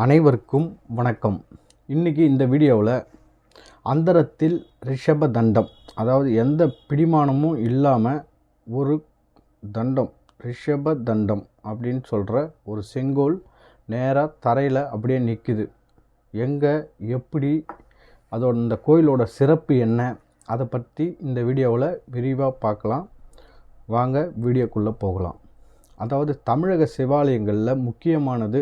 அனைவருக்கும் வணக்கம். இன்றைக்கி இந்த வீடியோவில் அந்தரத்தில் ரிஷப தண்டம் அதாவது எந்த பிடிமானமும் இல்லாமல் ஒரு தண்டம் ரிஷப தண்டம் அப்படின்னு சொல்கிற ஒரு செங்கோல் நேராக தரையில் அப்படியே நிற்குது எங்கே எப்படி அதோட இந்த கோயிலோட சிறப்பு என்ன அதை பற்றி இந்த வீடியோவில் விரிவாக பார்க்கலாம். வாங்க வீடியோக்குள்ளே போகலாம். அதாவது தமிழக சிவாலயங்களில் முக்கியமானது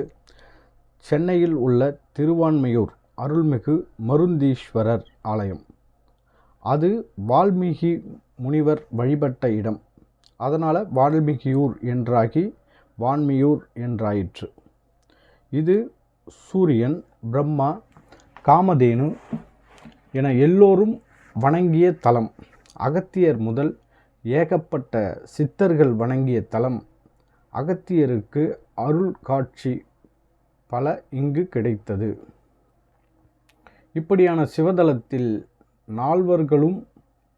சென்னையில் உள்ள திருவான்மையூர் அருள்மிகு மருந்தீஸ்வரர் ஆலயம். அது வால்மீகி முனிவர் வழிபட்ட இடம். அதனால் வால்மீகியூர் என்றாகி வான்மியூர் என்றாயிற்று. இது சூரியன் பிரம்மா காமதேனு என எல்லோரும் வணங்கிய தலம். அகத்தியர் முதல் ஏகப்பட்ட சித்தர்கள் வணங்கிய தலம். அகத்தியருக்கு அருள் காட்சி பல இங்கு கிடைத்தது. இப்படியான சிவதலத்தில் நால்வர்களும்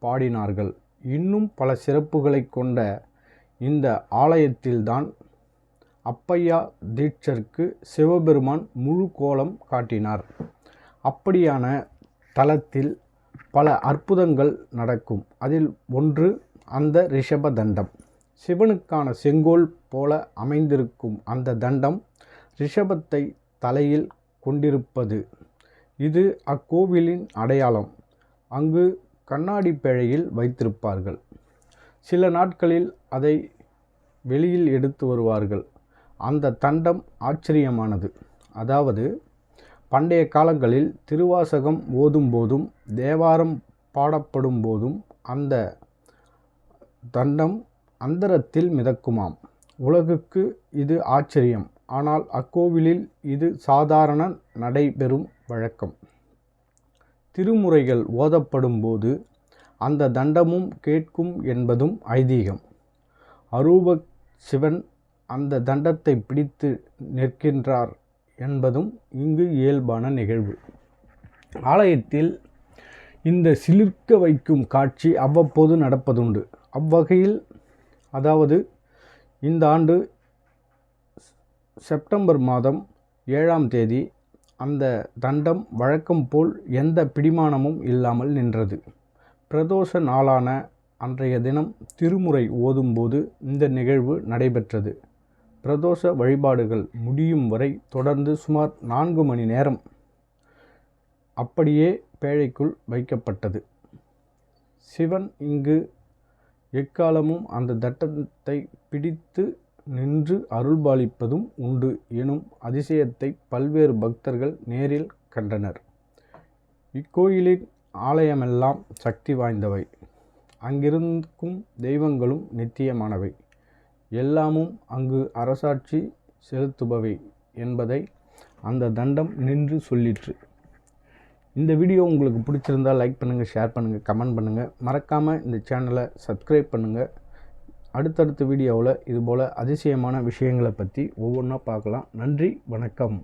பாடினார்கள். இன்னும் பல சிறப்புகளை கொண்ட இந்த ஆலயத்தில்தான் அப்பையா தீட்சருக்கு சிவபெருமான் முழு கோலம் காட்டினார். அப்படியான தலத்தில் பல அற்புதங்கள் நடக்கும். அதில் ஒன்று அந்த ரிஷப தண்டம். சிவனுக்கான செங்கோல் போல அமைந்திருக்கும் அந்த தண்டம் ரிஷபத்தை தலையில் கொண்டிருப்பது. இது அக்கோவிலின் அடையாளம். அங்கு கண்ணாடி பேழையில் வைத்திருப்பார்கள். சில நாட்களில் அதை வெளியில் எடுத்து வருவார்கள். அந்த தண்டம் ஆச்சரியமானது. அதாவது பண்டைய காலங்களில் திருவாசகம் ஓதும் போதும் தேவாரம் பாடப்படும் போதும் அந்த தண்டம் அந்தரத்தில் மிதக்குமாம். உலகுக்கு இது ஆச்சரியம். ஆனால் அக்கோவிலில் இது சாதாரண நடைபெறும் வழக்கம். திருமுறைகள் ஓதப்படும்போது அந்த தண்டமும் கேட்கும் என்பதும் ஐதீகம். அரூப சிவன் அந்த தண்டத்தை பிடித்து நிற்கின்றார் என்பதும் இங்கு இயல்பான நிகழ்வு. ஆலயத்தில் இந்த சிலிர்க்க வைக்கும் காட்சி அவ்வப்போது நடப்பதுண்டு. அவ்வகையில் அதாவது இந்த ஆண்டு செப்டம்பர் மாதம் ஏழாம் தேதி அந்த தண்டம் வழக்கம் போல் எந்த பிடிமானமும் இல்லாமல் நின்றது. பிரதோஷ நாளான அன்றைய தினம் திருமுறை ஓதும்போது இந்த நிகழ்வு நடைபெற்றது. பிரதோஷ வழிபாடுகள் முடியும் வரை தொடர்ந்து சுமார் நான்கு மணி நேரம் அப்படியே பேழைக்குள் வைக்கப்பட்டது. சிவன் இங்கு எக்காலமும் அந்த தட்டத்தை பிடித்து நின்று அருள்பாலிப்பதும் உண்டு எனும் அதிசயத்தை பல்வேறு பக்தர்கள் நேரில் கண்டனர். இக்கோயிலின் ஆலயமெல்லாம் சக்தி வாய்ந்தவை. அங்கிருக்கும் தெய்வங்களும் நித்தியமானவை. எல்லாமும் அங்கு அரசாட்சி செலுத்துபவை என்பதை அந்த தண்டம் நின்று சொல்லிற்று. இந்த வீடியோ உங்களுக்கு பிடிச்சிருந்தால் லைக் பண்ணுங்கள் ஷேர் பண்ணுங்கள் கமெண்ட் பண்ணுங்கள் மறக்காமல் இந்த சேனலை சப்ஸ்கிரைப் பண்ணுங்கள் அடுத்தடுத்த வீடியோவில் இதுபோல் அதிசயமான விஷயங்களை பற்றி ஒவ்வொன்றா பார்க்கலாம். நன்றி வணக்கம்.